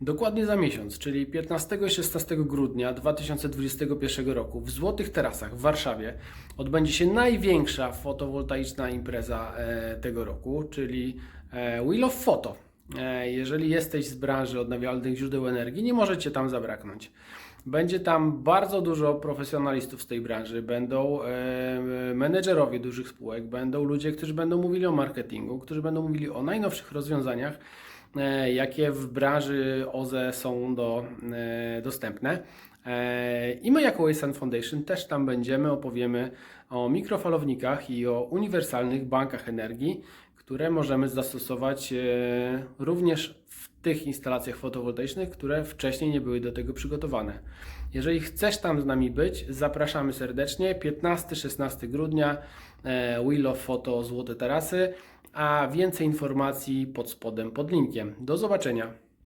Dokładnie za miesiąc, czyli 15 i 16 grudnia 2021 roku w Złotych Tarasach w Warszawie odbędzie się największa fotowoltaiczna impreza e, tego roku, czyli e, Wheel of Photo. E, Jeżeli jesteś z branży odnawialnych źródeł energii, nie możecie tam zabraknąć. Będzie tam bardzo dużo profesjonalistów z tej branży, będą e, menedżerowie dużych spółek, będą ludzie, którzy będą mówili o marketingu, którzy będą mówili o najnowszych rozwiązaniach, jakie w branży OZE są do, e, dostępne. E, I my jako Wasteland Foundation też tam będziemy, opowiemy o mikrofalownikach i o uniwersalnych bankach energii, które możemy zastosować e, również w tych instalacjach fotowoltaicznych, które wcześniej nie były do tego przygotowane. Jeżeli chcesz tam z nami być, zapraszamy serdecznie. 15-16 grudnia e, of Photo Złote Tarasy, a więcej informacji pod spodem pod linkiem. Do zobaczenia.